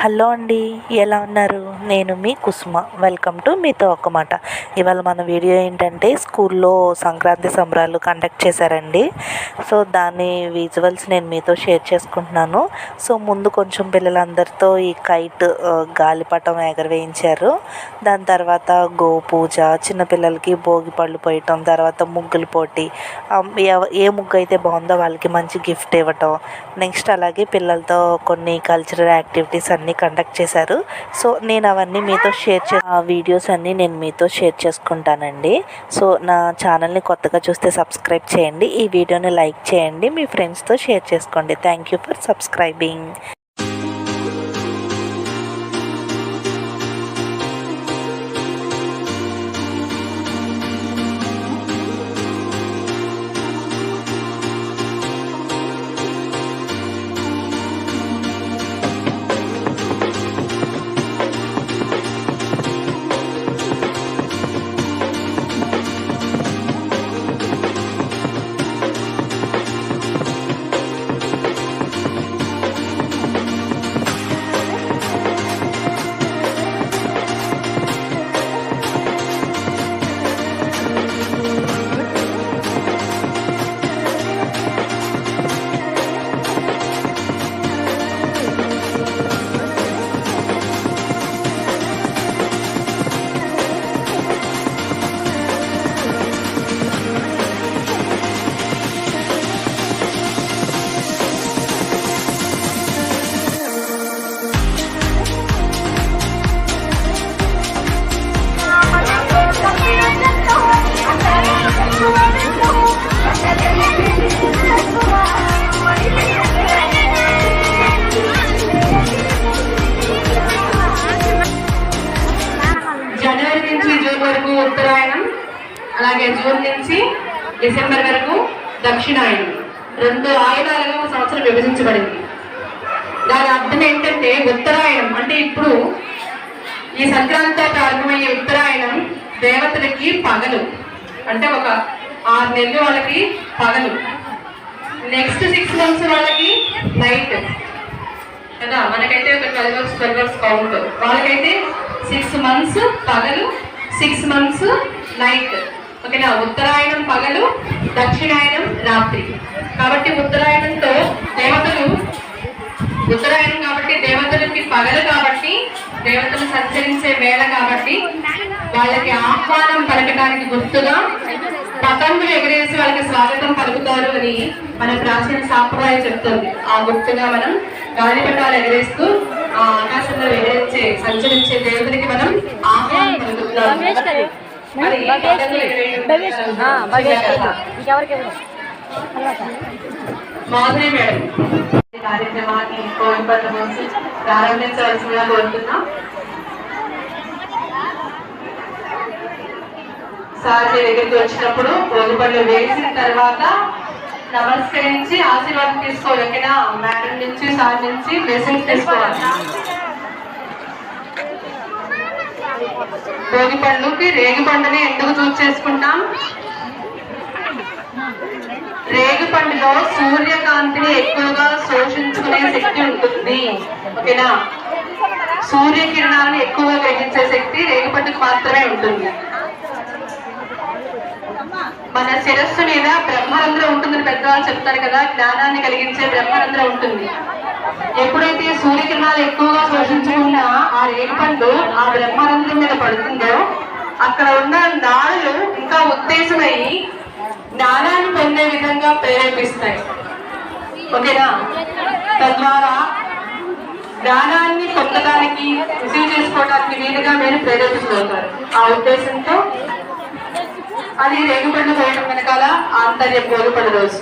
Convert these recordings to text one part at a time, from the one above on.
Hello అండి ఎలా ఉన్నారు? నేను మీ కుసుమ. వెల్కమ్ టు మీతో ఒక మాట. ఇవాళ మన వీడియో ఏంటంటే స్కూల్లో సంక్రాంతి సంబరాలు కండక్ట్ చేశారండి. సో దాని విజువల్స్ నేను మీతో షేర్ చేసుకుంటున్నాను. సో ముందు కొంచెం పిల్లలందరితో ఈ కైట్ గాలిపటం ఎగరవేయించారు. దాని తర్వాత గో పూజ చిన్నపిల్లలకి భోగి పళ్ళు పోయటం తర్వాత ముగ్గులు పోటీ. ఏ ముగ్గు అయితే బాగుందో వాళ్ళకి మంచి గిఫ్ట్ ఇవ్వటం. నెక్స్ట్ అలాగే పిల్లలతో కొన్ని కల్చరల్ యాక్టివిటీస్ అన్నీ కండక్ట్ చేశారు. సో నేను అవన్నీ మీతో షేర్ చే ఆ వీడియోస్ అన్నీ నేను మీతో షేర్ చేసుకుంటానండి. సో నా ఛానల్ని కొత్తగా చూస్తే సబ్స్క్రైబ్ చేయండి. ఈ వీడియోని లైక్ చేయండి. మీ ఫ్రెండ్స్తో షేర్ చేసుకోండి. Thank you for subscribing June నుంచి డిసెంబర్ వరకు దక్షిణాయనం. రెండు ఆయుధాలుగా సంవత్సరం విభజించబడింది. దాని అర్థం ఏంటంటే ఉత్తరాయణం. అంటే ఇప్పుడు ఈ సంక్రాంతి ప్రారంభమయ్యే ఉత్తరాయణం దేవతలకి పగలు. అంటే ఒక ఆరు నెలలు వాళ్ళకి పగలు. నెక్స్ట్ సిక్స్ మంత్స్ వాళ్ళకి నైట్. కదా? మనకైతే ఒక twelve hours twelve hours count. వాళ్ళకైతే సిక్స్ మంత్స్ పగలు సిక్స్ మంత్స్ నైట్. ఓకేనా? ఉత్తరాయణం పగలు దక్షిణాయనం రాత్రి. కాబట్టి ఉత్తరాయణంతో దేవతలు ఉత్తరాయణం కాబట్టి దేవతలకి పగలు కాబట్టి దేవతలు సంచరించే వేళ కాబట్టి వాళ్ళకి ఆహ్వానం పలకడానికి గుర్తుగా పతంగులు ఎగరేసి వాళ్ళకి స్వాగతం పలుకుతారు అని మన ప్రాచీన సాంప్రదాయం చెప్తుంది. ఆ గుర్తుగా మనం గాలిపటాలు ఎగరేస్తూ ఆ ఆకాశంలో ఎగరేసే సంచరించే దేవతలకి మనం ఆహ్వానం పలుకుతున్నాం కార్యక్రమాన్ని కోవింపట్ల మోసి ప్రారంభించవలసిందిగా కోరుతున్నాం. సార్ మీ దగ్గరికి వచ్చినప్పుడు భోగిపళ్ళు వేసిన తర్వాత నమస్కరించి ఆశీర్వాదం తీసుకోవాలి ఓకేనా మేడం నుంచి సార్ నుంచి బ్లెస్సింగ్స్ తీసుకోవాలి. భోగి పండుకి రేగి పండుని ఎందుకు చూస్ చేసుకుంటాం? రేగి పండులో సూర్యకాంతిని ఎక్కువగా శోషించుకునే శక్తి ఉంటుంది. ఓకేనా? సూర్యకిరణాలను ఎక్కువగా గ్రహించే శక్తి రేగి పండుకు మాత్రమే ఉంటుంది. మన శిరస్సు మీద బ్రహ్మరంధ్రం ఉంటుందని పెద్దవాళ్ళు చెప్తారు కదా జ్ఞానాన్ని కలిగించే బ్రహ్మరంధ్రం ఉంటుంది. ఎప్పుడైతే సూర్యకిరణాలు ఎక్కువగా శోషించకుండా ఆ రేగుపండు ఆ బ్రహ్మరంధ్రం మీద పడుతుందో అక్కడ ఉన్న నాళ్ళు ఇంకా ఉత్తేజమై జ్ఞానాన్ని పొందే విధంగా ప్రేరేపిస్తాయి. ఓకేనా? తద్వారా జ్ఞానాన్ని పొందడానికి రిసీవ్ చేసుకోవడానికి వీలుగా మీరు ప్రేరేపిస్తున్నారు ఆ ఉద్దేశంతో అది రేగుపండు పోయడం వెనకాల ఆంతర్య పోగుపడు రోజు.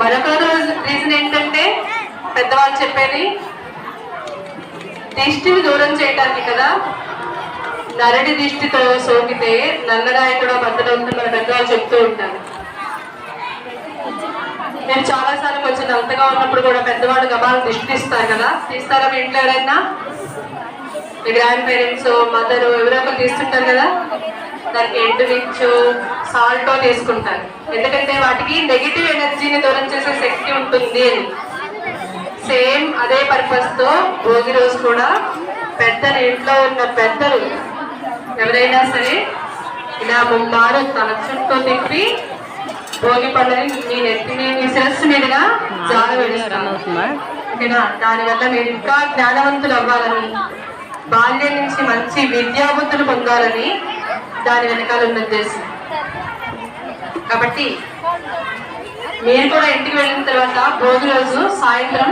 మరొక రోజు రీజన్ ఏంటంటే పెద్దవాళ్ళు చెప్పేది దిష్టిని దూరం చేయటానికి కదా. నరడి దిష్టితో సోకితే నల్లరాయి కూడా మన పెద్దవాళ్ళు చెప్తూ ఉంటారు. నేను చాలా సార్లు కొంచెం అంతగా ఉన్నప్పుడు కూడా పెద్దవాళ్ళు గబాలు దిష్టి కదా. తీస్తారా మీ ఇంట్లో ఎవరైనా? గ్రాండ్ పేరెంట్స్ మదర్ ఎవరో ఒకరు తీస్తుంటారు కదా? దానికి ఎండు నిచ్చు సాల్ట్ తీసుకుంటారు ఎందుకంటే వాటికి నెగిటివ్ ఎనర్జీని దూరం చేసే శక్తి ఉంటుంది అని. సేమ్ అదే పర్పస్తో భోగి రోజు కూడా పెద్దలు ఇంట్లో ఉన్న పెద్దలు ఎవరైనా సరే ఇలా ముమ్మారు తల చుట్టూ తిప్పి భోగి పండుగని మీ నెత్తి మీ శిరస్సు మీదుగా జాల ఓకేనా? దానివల్ల మీరు ఇంకా జ్ఞానవంతులు అవ్వాలని బాల్యం నుంచి మంచి విద్యాబుద్ధులు పొందాలని దాని వెనకాల ఉన్న ఉద్దేశం. కాబట్టి మీరు కూడా ఇంటికి వెళ్ళిన తర్వాత భోగి రోజు సాయంత్రం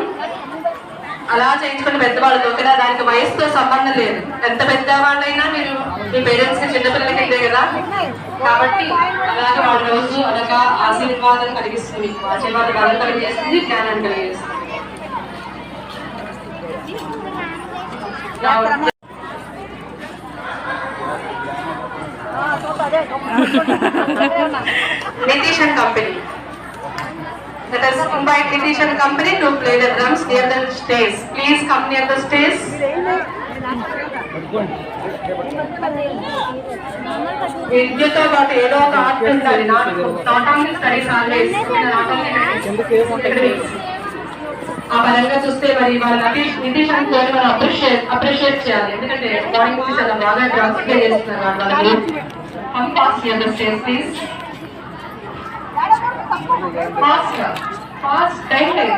అలా చేయించుకున్న పెద్దవాళ్ళతో కదా దానికి వయసుతో సంబంధం లేదు. ఎంత పెద్దవాళ్ళైనా మీరు మీ పేరెంట్స్కి చిన్నపిల్లలకి ఇదే కదా కాబట్టి అలాగే వాళ్ళ రోజు అలాగా ఆశీర్వాదం కలిగిస్తుంది ఆశీర్వాదం బలం కలిగేస్తుంది జ్ఞానాన్ని కలిగిస్తుంది. నా Company. that is mumbai Nitish Company to play the drums near the stage. Please come near the stage. విద్యతో పాటు ఏదో ఒక ఆర్ట్ ఉండాలి not only studies always not only ఆ పరంగా చూస్తే మరి వాళ్ళ నటీష్ నితీష్ అని పేరు మనం అప్రిషియేట్ అప్రిషియేట్ చేయాలి. ఎందుకంటే డ్రాయింగ్ తీసి చాలా బాగా డ్రాయింగ్ ప్లే చేస్తున్నారు వాళ్ళు వాళ్ళ group come fast here the stage please fast fast time లేదు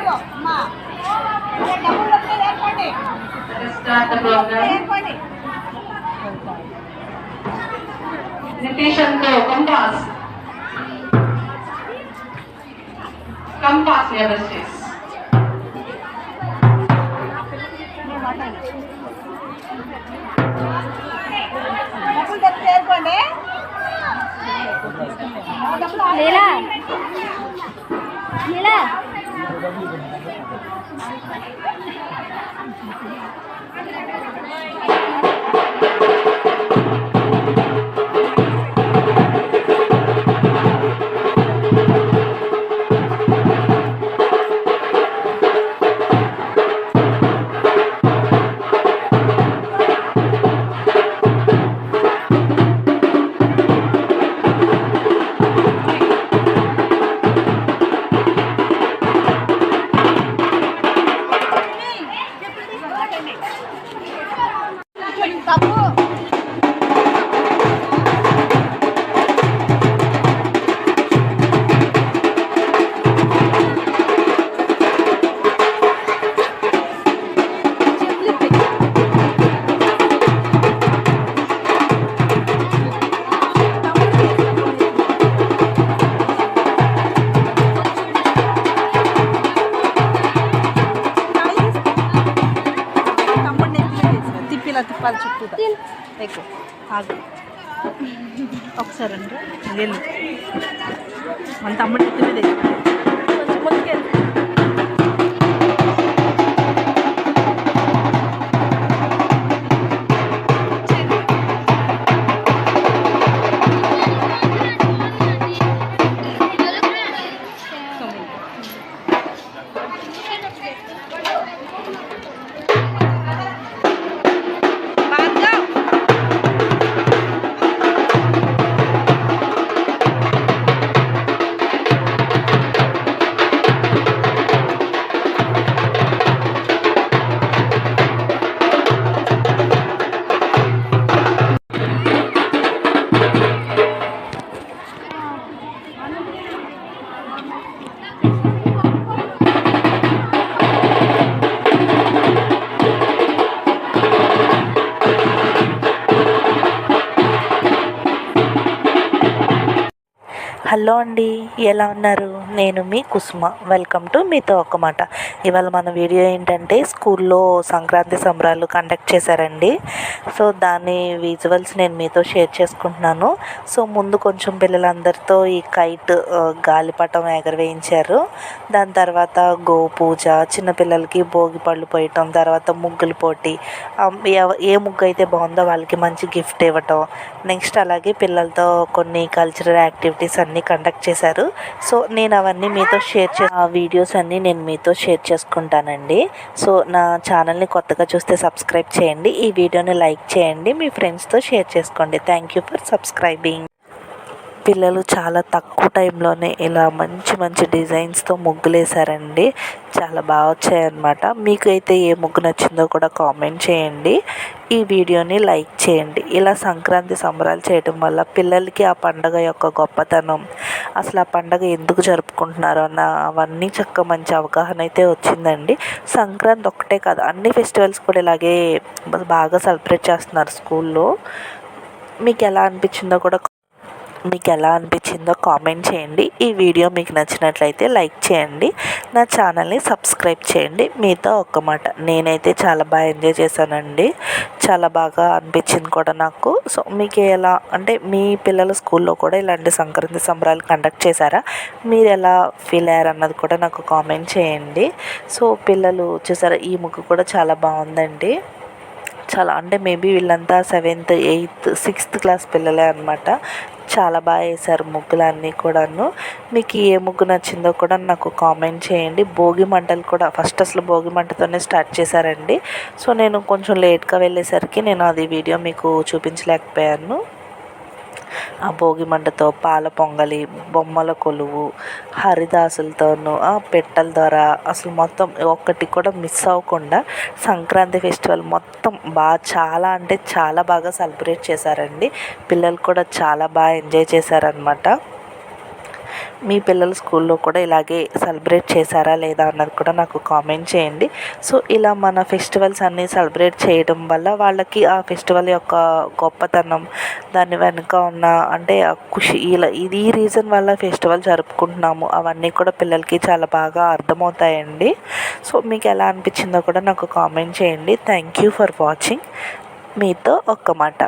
స్టార్ట్ ద ప్రోగ్రామ్ నితీష్ అంతో come fast come fast here the stage Leela. Leela. తమ్ముడిని తిప్పాలి చుట్టూ ఎక్కువ ఆగు. ఒకసారి అండి వెళ్ళు. మన తమ్ముడి మీద హలో అండి ఎలా ఉన్నారు? నేను మీ కుసుమ. వెల్కమ్ టు మీతో ఒక మాట ఇవాళ మన వీడియో ఏంటంటే స్కూల్లో సంక్రాంతి సంబరాలు కండక్ట్ చేశారండి. సో దాని విజువల్స్ నేను మీతో షేర్ చేసుకుంటున్నాను. సో ముందు కొంచెం పిల్లలందరితో ఈ కైట్ గాలిపటం ఎగరవేయించారు. దాని తర్వాత గో పూజ చిన్నపిల్లలకి భోగి పళ్ళు పోయటం తర్వాత ముగ్గులు పోటీ. ఏ ముగ్గు అయితే బాగుందో వాళ్ళకి మంచి గిఫ్ట్ ఇవ్వటం. నెక్స్ట్ అలాగే పిల్లలతో కొన్ని కల్చరల్ యాక్టివిటీస్ అన్నీ కండక్ట్ చేశారు. సో నేను అవన్నీ మీతో షేర్ చే ఆ వీడియోస్ అన్నీ నేను మీతో షేర్ చేసుకుంటానండి. సో నా ఛానల్ని కొత్తగా చూస్తే సబ్స్క్రైబ్ చేయండి. ఈ వీడియోని లైక్ చేయండి. మీ ఫ్రెండ్స్తో షేర్ చేసుకోండి. థ్యాంక్ యూ ఫర్ సబ్స్క్రైబింగ్ పిల్లలు చాలా తక్కువ టైంలోనే ఇలా మంచి మంచి డిజైన్స్తో ముగ్గులు వేశారండి చాలా బాగా వచ్చాయన్నమాట. మీకు అయితే ఏ ముగ్గు నచ్చిందో కూడా కామెంట్ చేయండి. ఈ వీడియోని లైక్ చేయండి. ఇలా సంక్రాంతి సంబరాలు చేయడం వల్ల పిల్లలకి ఆ పండగ యొక్క గొప్పతనం అసలు ఆ పండగ ఎందుకు జరుపుకుంటున్నారు అన్న అవన్నీ చక్క మంచి అవగాహన అయితే వచ్చిందండి. సంక్రాంతి ఒక్కటే కాదు అన్ని ఫెస్టివల్స్ కూడా ఇలాగే బాగా సెలబ్రేట్ చేస్తున్నారు స్కూల్లో. మీకు ఎలా అనిపించిందో కూడా మీకు ఎలా అనిపించిందో కామెంట్ చేయండి. ఈ వీడియో మీకు నచ్చినట్లయితే లైక్ చేయండి. నా ఛానల్ని సబ్స్క్రైబ్ చేయండి. మీతో ఒక్క మాట. నేనైతే చాలా బాగా ఎంజాయ్ చేశానండి. చాలా బాగా అనిపించింది కూడా నాకు. సో మీకు ఎలా అంటే మీ పిల్లల స్కూల్లో కూడా ఇలాంటి సంక్రాంతి సంబరాలు కండక్ట్ చేశారా? మీరు ఎలా ఫీల్ అయ్యారు అన్నది కూడా నాకు కామెంట్ చేయండి. సో పిల్లలు చూసారా ఈ ముగ్గు కూడా చాలా బాగుందండి. చాలా అంటే మేబీ వీళ్ళంతా సెవెంత్ ఎయిత్ సిక్స్త్ క్లాస్ పిల్లలే అనమాట చాలా బాగా వేశారు ముగ్గులన్నీ కూడాను. మీకు ఏ ముగ్గు నచ్చిందో కూడా నాకు కామెంట్ చేయండి. భోగి మంటలు కూడా ఫస్ట్ అసలు భోగి మంటతోనే స్టార్ట్ చేశారండి. సో నేను కొంచెం లేట్గా వెళ్ళేసరికి నేను అది వీడియో మీకు చూపించలేకపోయాను. ఆ భోగి మంటతో పాల పొంగలి బొమ్మల కొలువు హరిదాసులతోనూ ఆ పెట్టెల ద్వారా అసలు మొత్తం ఒక్కటి కూడా మిస్ అవ్వకుండా సంక్రాంతి ఫెస్టివల్ మొత్తం బాగా చాలా అంటే చాలా బాగా సెలబ్రేట్ చేశారండి. పిల్లలు కూడా చాలా బాగా ఎంజాయ్ చేశారనమాట మీ పిల్లల స్కూల్లో కూడా ఇలాగే సెలబ్రేట్ చేశారా లేదా అన్నది కూడా నాకు కామెంట్ చేయండి. సో ఇలా మన ఫెస్టివల్స్ అన్నీ సెలబ్రేట్ చేయడం వల్ల వాళ్ళకి ఆ ఫెస్టివల్ యొక్క గొప్పతనం దాని వెనుక ఉన్న అంటే ఆ ఖుషి ఇలా ఇది ఈ రీజన్ వల్ల ఫెస్టివల్ జరుపుకుంటున్నాము అవన్నీ కూడా పిల్లలకి చాలా బాగా అర్థమవుతాయండి. సో మీకు ఎలా అనిపించిందో కూడా నాకు కామెంట్ చేయండి. థ్యాంక్ యూ ఫర్ వాచింగ్ మీతో ఒక్క మాట.